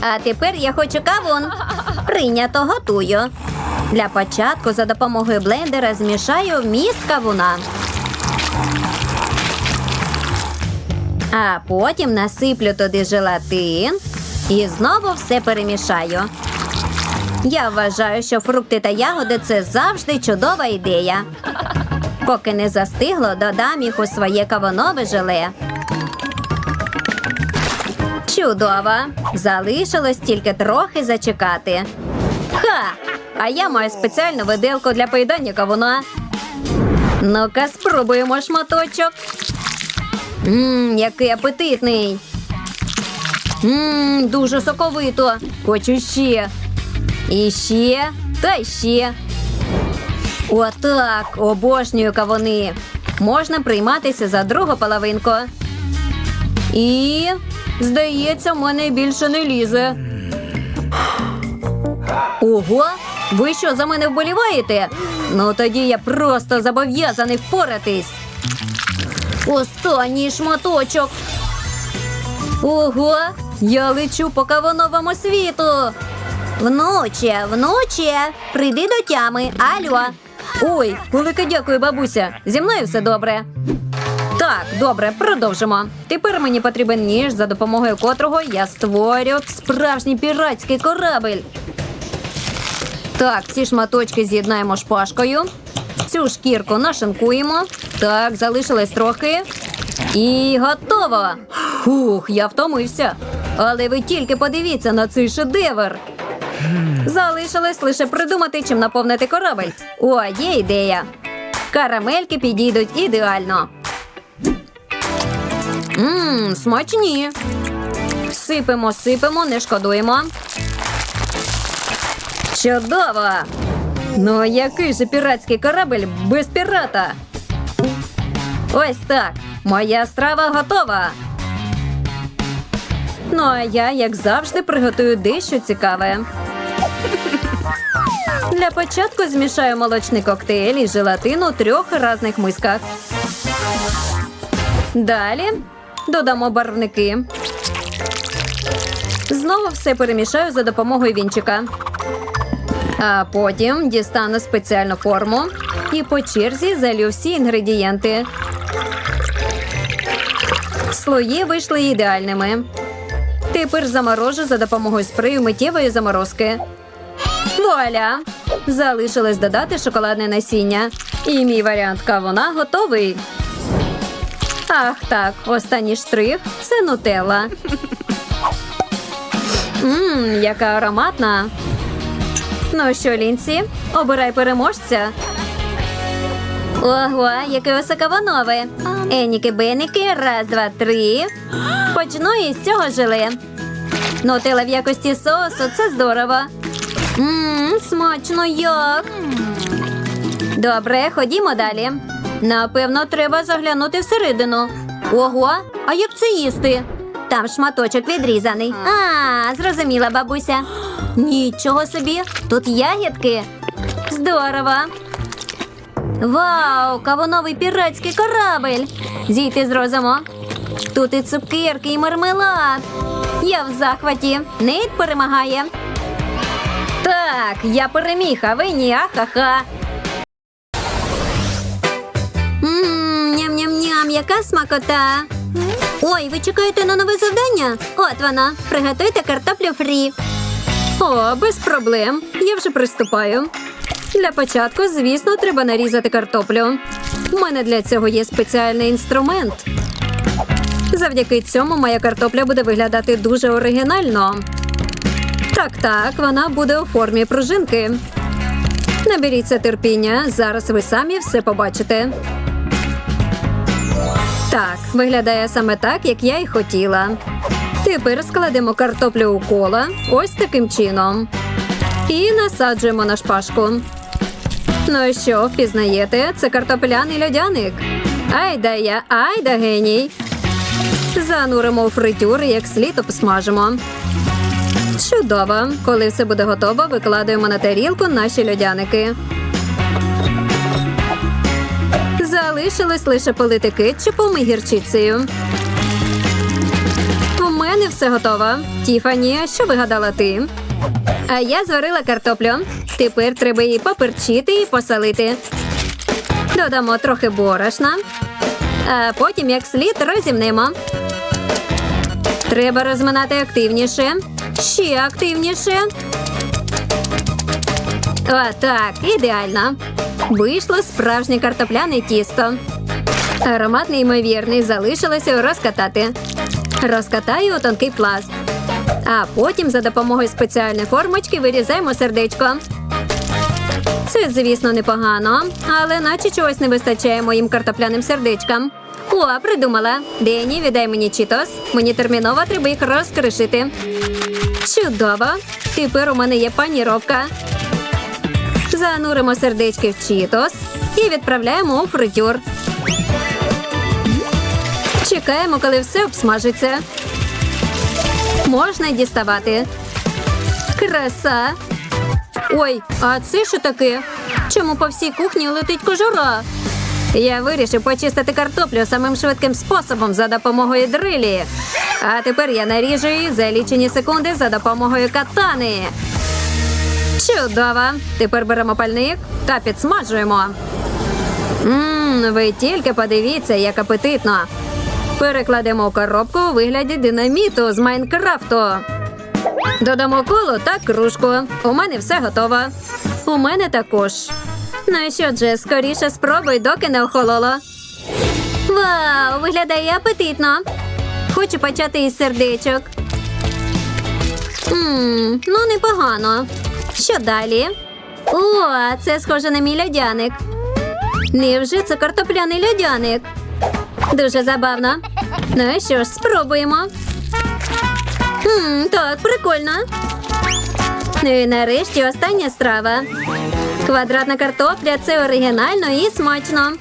А тепер я хочу кавун. Прийнято готую. Для початку за допомогою блендера змішаю вміст кавуна. А потім насиплю туди желатин і знову все перемішаю. Я вважаю, що фрукти та ягоди це завжди чудова ідея. Поки не застигло, додам їх у своє кавунове желе. Чудово! Залишилось тільки трохи зачекати. Ха! А я маю спеціальну виделку для поїдання кавуна. Ну-ка, спробуємо шматочок. Ммм, який апетитний. Ммм, дуже соковито. Хочу ще. І ще, та ще. Отак, обожнюю кавуни. Можна прийматися за другу половинку. І, здається, в мене більше не лізе. Ого, ви що за мене вболіваєте? Ну тоді я просто зобов'язаний впоратись. Останній шматочок. Ого, я лечу по кавуновому світу. Внуче, внуче, прийди до тями. Алло. Ой, велике дякую, бабуся. Зі мною все добре. Добре, продовжимо. Тепер мені потрібен ніж, за допомогою котрого я створю справжній піратський корабель. Так, ці шматочки з'єднаємо шпажкою. Цю шкірку нашинкуємо. Так, залишилось трохи. І готово. Хух, я втомився. Але ви тільки подивіться на цей шедевр. Залишилось лише придумати, чим наповнити корабель. О, є ідея. Карамельки підійдуть ідеально. Ммм, смачні. Сипемо, сипемо, не шкодуємо. Чудово! Ну, який же піратський корабель без пірата? Ось так. Моя страва готова. Ну, а я, як завжди, приготую дещо цікаве. Для початку змішаю молочний коктейль і желатин у трьох різних мисках. Далі додамо барвники. Знову все перемішаю за допомогою вінчика. А потім дістану спеціальну форму і по черзі залю всі інгредієнти. Слої вийшли ідеальними. Тепер заморожу за допомогою спрею миттєвої заморозки. Вуаля! Залишилось додати шоколадне насіння. І мій варіант кавуна готовий. Ах так, останній штрих це нутелла. Ммм, яка ароматна. Ну що, Лінці, обирай переможця. Ого, яке високованове. Еніки беники, раз, два, три. Почну із цього желе. Нутелла в якості соусу це здорово. Ммм, смачно як. Добре, ходімо далі. Напевно, треба заглянути всередину. Ого, а як це їсти? Там шматочок відрізаний. А, зрозуміла, бабуся. Нічого собі, тут ягідки. Здорово. Вау, кавуновий піратський корабель. Зійти з розуму. Тут і цукерки, і мармелад. Я в захваті. Нейт перемагає. Так, я переміг, а ви ні, ахаха. Яка смакота. Ой, ви чекаєте на нове завдання? От воно. Приготуйте картоплю фрі. О, без проблем. Я вже приступаю. Для початку, звісно, треба нарізати картоплю. У мене для цього є спеціальний інструмент. Завдяки цьому моя картопля буде виглядати дуже оригінально. Так, так, вона буде у формі пружинки. Наберіться терпіння, зараз ви самі все побачите. Так, виглядає саме так, як я й хотіла. Тепер складемо картоплю у кола ось таким чином. І насаджуємо на шпажку. Ну і що, впізнаєте? Це картопляний льодяник. Айда я, айда геній. Зануримо у фритюр і як слід обсмажимо. Чудово. Коли все буде готово, викладаємо на тарілку наші льодяники. Залишилось лише полити кетчупом і гірчицею. У мене все готово. Тіфані, що вигадала ти? А я зварила картоплю. Тепер треба її поперчити і посолити. Додамо трохи борошна, а потім як слід розімнемо. Треба розминати активніше. Ще активніше. Отак, ідеально. Вийшло справжнє картопляне тісто. Аромат неймовірний, залишилося розкатати. Розкатаю у тонкий пласт. А потім за допомогою спеціальної формочки вирізаємо сердечко. Це, звісно, непогано, але наче чогось не вистачає моїм картопляним сердечкам. О, придумала. Дені, віддай мені чітос. Мені терміново треба їх розкришити. Чудово! Тепер у мене є паніровка. Зануримо сердечки в чітос і відправляємо у фритюр. Чекаємо, коли все обсмажиться. Можна діставати. Краса. Ой, а це що таке? Чому по всій кухні летить кожура? Я вирішив почистити картоплю самим швидким способом за допомогою дрилі. А тепер я наріжу її за лічені секунди за допомогою катани. Чудово! Тепер беремо пальник та підсмажуємо. Мм, ви тільки подивіться, як апетитно. Перекладемо коробку у вигляді динаміту з Майнкрафту. Додамо коло та кружку. У мене все готово. У мене також. Ну що, Джес, скоріше спробуй, доки не охололо. Вау, виглядає апетитно. Хочу почати із сердечок. Ммм, ну непогано. Що далі? О, це схоже на мій льодяник. Невже це картопляний льодяник? Дуже забавно. Ну і що ж, спробуємо. Хм, так, прикольно. Ну і нарешті остання страва. Квадратна картопля це оригінально і смачно.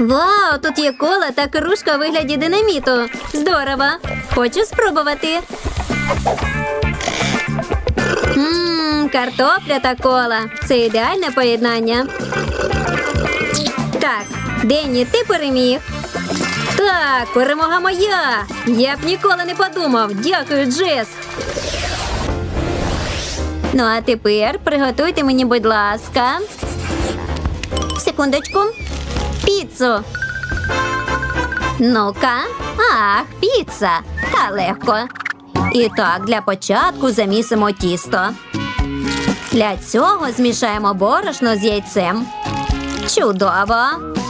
Вау, тут є кола та кружка у вигляді динаміту. Здорово. Хочу спробувати. Картопля та кола. Це ідеальне поєднання. Так, Денні, ти переміг. Так, перемога моя. Я б ніколи не подумав. Дякую, Джес. Ну, а тепер приготуйте мені, будь ласка. Секундочку. Піцу. Ну-ка. Ах, піца. Та легко. І так, для початку замісимо тісто. Для цього змішаємо борошно з яйцем. Чудово.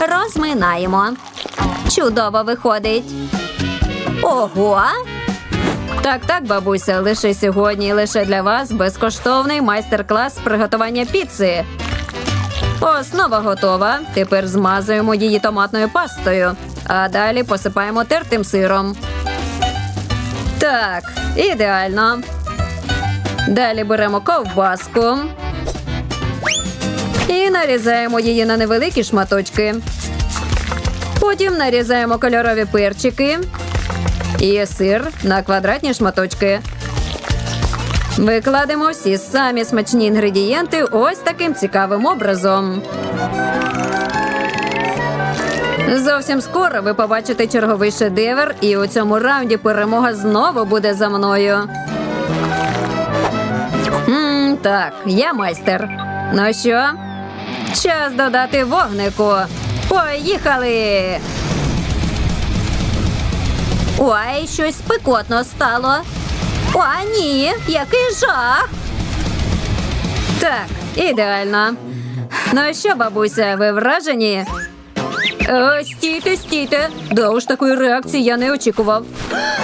Розминаємо. Чудово виходить. Ого. Так, так, бабуся, лише сьогодні лише для вас безкоштовний майстер-клас приготування піци. Основа готова. Тепер змазуємо її томатною пастою, а далі посипаємо тертим сиром. Так, ідеально. Далі беремо ковбаску і нарізаємо її на невеликі шматочки. Потім нарізаємо кольорові перчики і сир на квадратні шматочки. Викладемо всі самі смачні інгредієнти ось таким цікавим образом. Зовсім скоро ви побачите черговий шедевр, і у цьому раунді перемога знову буде за мною. Так, я майстер. Ну що? Час додати вогнику. Поїхали! Ой, щось спекотно стало. О, ні, який жах. Так, ідеально. Ну що, бабуся, ви вражені? О, стійте, стійте. Да уж такої реакції я не очікував.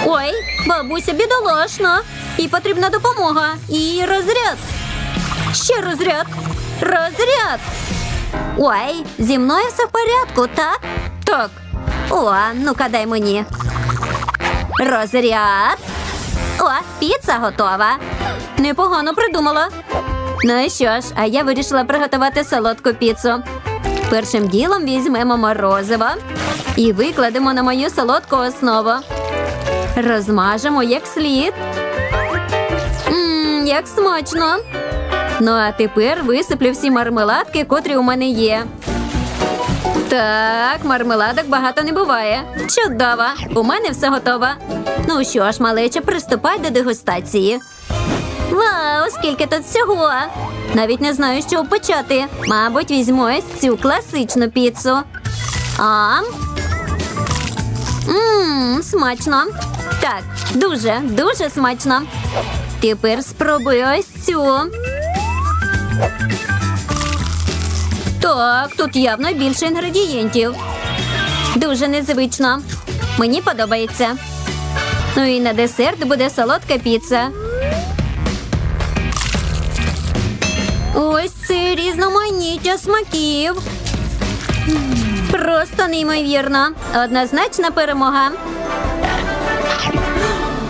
Ой, бабуся бідолашна. Їй потрібна допомога. І розряд. Ще розряд. Розряд. Ой, зі мною все в порядку, так? Так. О, ну-ка дай мені. Розряд. О, піца готова. Непогано придумала. Ну що ж, а я вирішила приготувати солодку піцу. Першим ділом візьмемо морозиво і викладемо на мою солодку основу. Розмажемо як слід. Ммм, як смачно. Ну а тепер висиплю всі мармеладки, котрі у мене є. Так, мармеладок багато не буває. Чудово! У мене все готово. Ну що ж, малече, приступай до дегустації. Вау, скільки тут всього! Навіть не знаю, чого почати. Мабуть, візьму ось цю класичну піцу. А? Ммм, смачно. Так, дуже, дуже смачно. Тепер спробую ось цю. Так, тут явно більше інгредієнтів. Дуже незвично. Мені подобається. Ну і на десерт буде солодка піца. Ось це різноманіття смаків. Просто неймовірно. Однозначна перемога.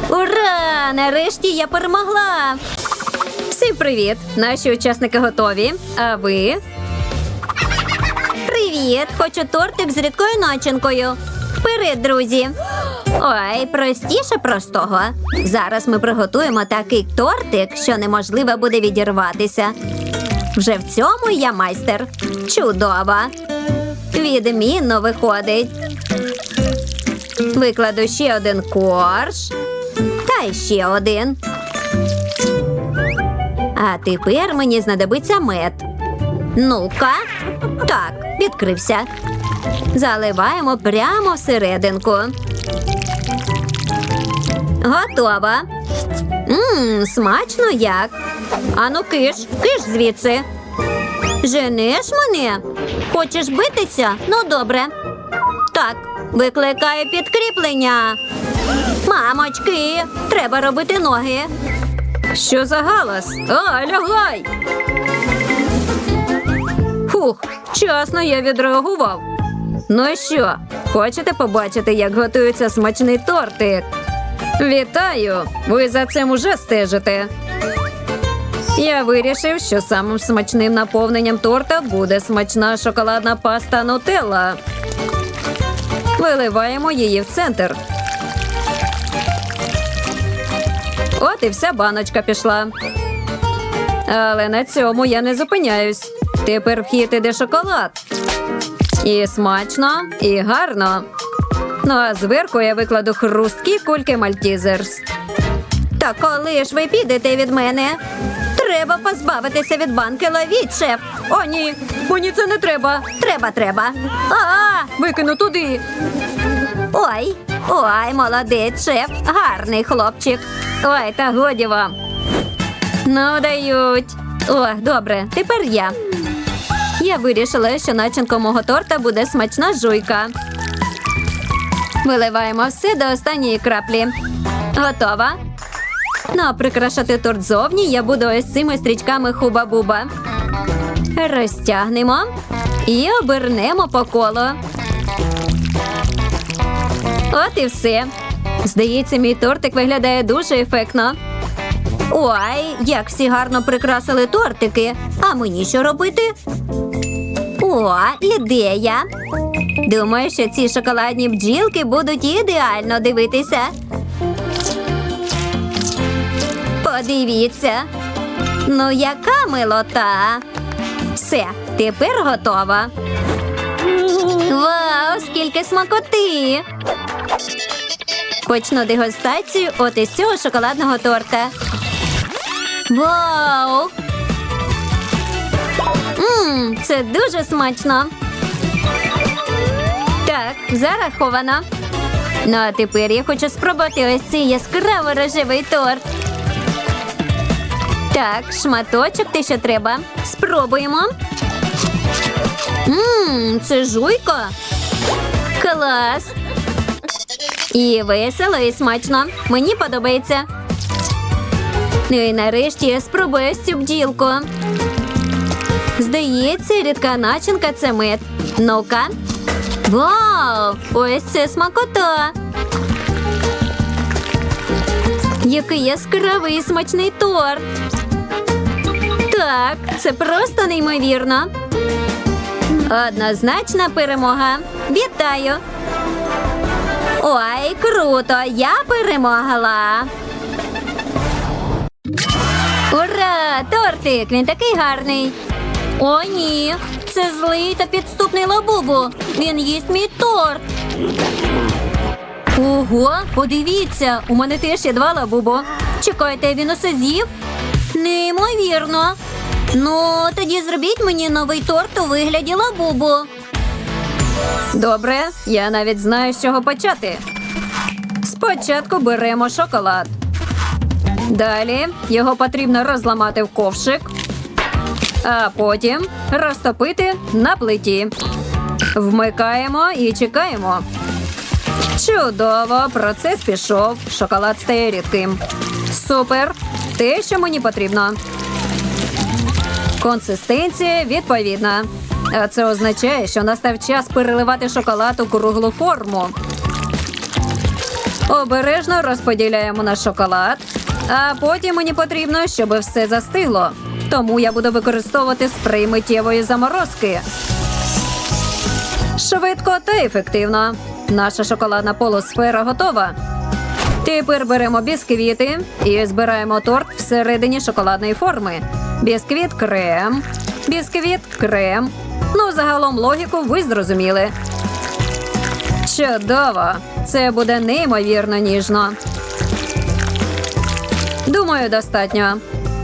Ура! Нарешті я перемогла. Всім привіт! Наші учасники готові. А ви? Привіт! Хочу тортик з рідкою начинкою. Вперед, друзі! Ой, простіше простого. Зараз ми приготуємо такий тортик, що неможливо буде відірватися. Вже в цьому я майстер. Чудово! Відмінно виходить. Викладу ще один корж. Та ще один. А тепер мені знадобиться мед. Ну-ка. Так, відкрився. Заливаємо прямо всерединку. Готово. Мм, смачно як. Ану киш, киш звідси. Женеш мене? Хочеш битися? Ну, добре. Так, викликаю підкріплення. Мамочки, треба робити ноги. Що за галас? А, лягай. Фух, часно я відреагував. Ну що, хочете побачити, як готується смачний тортик? Вітаю! Ви за цим уже стежите. Я вирішив, що самим смачним наповненням торта буде смачна шоколадна паста Нутелла. Виливаємо її в центр. От і вся баночка пішла. Але на цьому я не зупиняюсь. Тепер в хід іде шоколад. І смачно, і гарно. Ну а зверху я викладу хрусткі кульки Мальтізерс. Та коли ж ви підете від мене? Треба позбавитися від банки ловіть. О, ні, мені це не треба. Треба, треба. А, викину туди. Ой, ой, молодець, шеф. Гарний хлопчик. Ой, та годі вам. Ну, дають. О, добре, тепер я. Я вирішила, що начинком мого торта буде смачна жуйка. Виливаємо все до останньої краплі. Готова. Ну, а прикрашати торт зовні я буду ось цими стрічками хуба-буба. Розтягнемо і обернемо по колу. От і все. Здається, мій тортик виглядає дуже ефектно. Ой, як всі гарно прикрасили тортики. А мені що робити? О, ідея. Думаю, що ці шоколадні бджілки будуть ідеально дивитися. Подивіться. Ну, яка милота. Все, тепер готова. Вау, скільки смакоти! Почну дегустацію от із цього шоколадного торта. Вау! Мм, це дуже смачно. Так, зараховано. Ну, а тепер я хочу спробувати ось цей яскраво рожевий торт. Так, шматочок те, що треба. Спробуємо. Мм, це жуйко. Клас. І весело, і смачно. Мені подобається. Ну і нарешті я спробую ось цю бджілку. Здається, рідка начинка це мед. Ну-ка. Вау! Ось це смакота. Який яскравий смачний торт. Так, це просто неймовірно. Однозначна перемога. Вітаю! Ой, круто! Я перемогла. Ура! Тортик! Він такий гарний. О, ні. Це злий та підступний лабубу. Він їсть мій торт. Ого, подивіться, у мене теж є два лабубо. Чекайте, він усе з'їв? Неймовірно. Ну, тоді зробіть мені новий торт у вигляді лабубу. Добре, я навіть знаю, з чого почати. Спочатку беремо шоколад. Далі його потрібно розламати в ковшик, а потім розтопити на плиті. Вмикаємо і чекаємо. Чудово, процес пішов. Шоколад стає рідким. Супер! Те, що мені потрібно. Консистенція відповідна. А це означає, що настав час переливати шоколад у круглу форму. Обережно розподіляємо наш шоколад, а потім мені потрібно, щоб все застигло. Тому я буду використовувати спрей миттєвої заморозки. Швидко та ефективно. Наша шоколадна полусфера готова. Тепер беремо бісквіти і збираємо торт всередині шоколадної форми. Бісквіт крем, бісквіт крем. Ну, загалом логіку ви зрозуміли. Чудово! Це буде неймовірно ніжно. Думаю, достатньо.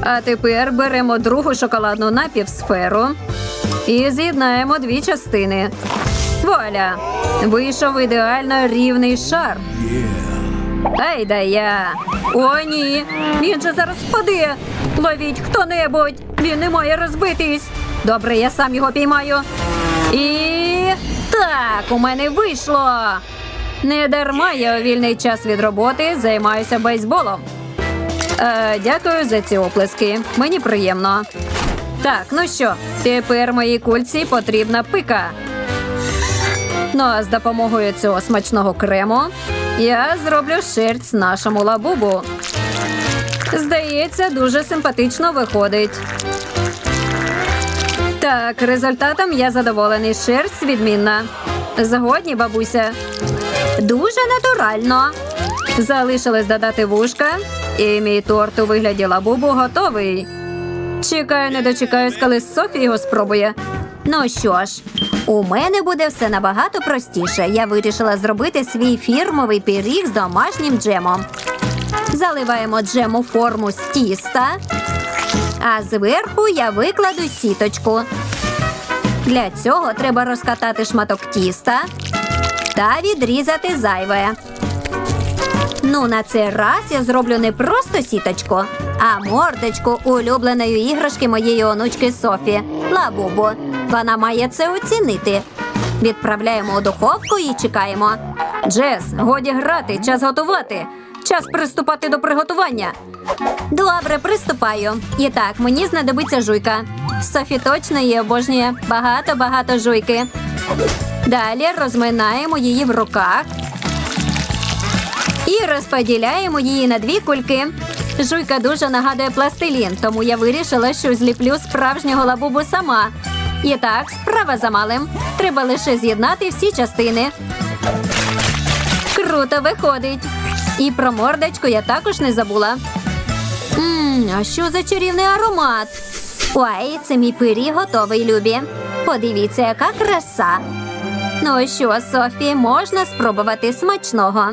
А тепер беремо другу шоколадну напівсферу і з'єднаємо дві частини. Вуаля! Вийшов ідеально рівний шар. Ай да я. О, ні. Він же зараз впаде. Ловіть хто-небудь. Він не має розбитись. Добре, я сам його піймаю. І так, у мене вийшло. Не дарма я у вільний час від роботи займаюся бейсболом. Е, дякую за ці оплески. Мені приємно. Так, ну що, тепер моїй кульці потрібна пика. Ну а з допомогою цього смачного крему я зроблю шерсть нашому лабубу. Здається, дуже симпатично виходить. Так, результатом я задоволений. Шерсть відмінна. Згодні, бабуся. Дуже натурально. Залишилось додати вушка, і мій торт у вигляді лабубу готовий. Чекаю, не дочекаюсь, коли Софі його спробує. Ну що ж, у мене буде все набагато простіше. Я вирішила зробити свій фірмовий пиріг з домашнім джемом. Заливаємо джем у форму з тіста, а зверху я викладу сіточку. Для цього треба розкатати шматок тіста та відрізати зайве. Ну, на цей раз я зроблю не просто сіточку, а мордочку улюбленої іграшки моєї онучки Софі Лабубу. Вона має це оцінити. Відправляємо у духовку і чекаємо. Джес, годі грати, час готувати. Час приступати до приготування. Добре, приступаю. І так, мені знадобиться жуйка. Софі точно її обожнює. Багато-багато жуйки. Далі розминаємо її в руках і розподіляємо її на дві кульки. Жуйка дуже нагадує пластилін, тому я вирішила, що зліплю справжнього лабубу сама. І так, справа за малим. Треба лише з'єднати всі частини. Круто виходить. І про мордочку я також не забула. Мм, а що за чарівний аромат? Ой, це мій пиріг готовий, Любі. Подивіться, яка краса. Ну що, Софі, можна спробувати смачного.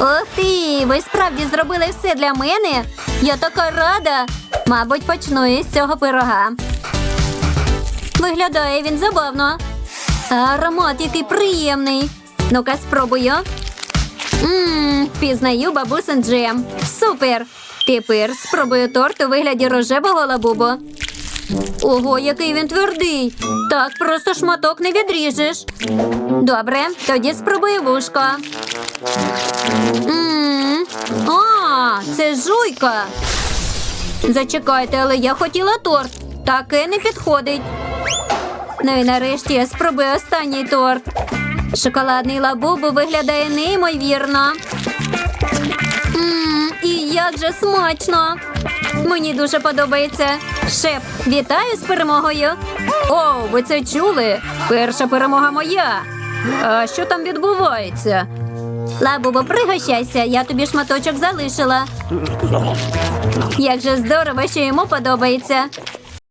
Ух ти, ви справді зробили все для мене? Я така рада. Мабуть, почну із цього пирога. Виглядає він забавно. Аромат який приємний. Ну-ка, спробую. Ммм, пізнаю бабусин джем. Супер! Тепер спробую торт у вигляді рожевого лабубу. Ого, який він твердий. Так просто шматок не відріжеш. Добре, тоді спробую вушко. М, А, це жуйка. Зачекайте, але я хотіла торт. Таке не підходить. Ну і нарешті я спробую останній торт. Шоколадний лабубу виглядає неймовірно. І як же смачно! Мені дуже подобається. Шеф, вітаю з перемогою. О, ви це чули? Перша перемога моя. А що там відбувається? Лабубо, пригощайся, я тобі шматочок залишила. Як же здорово, що йому подобається.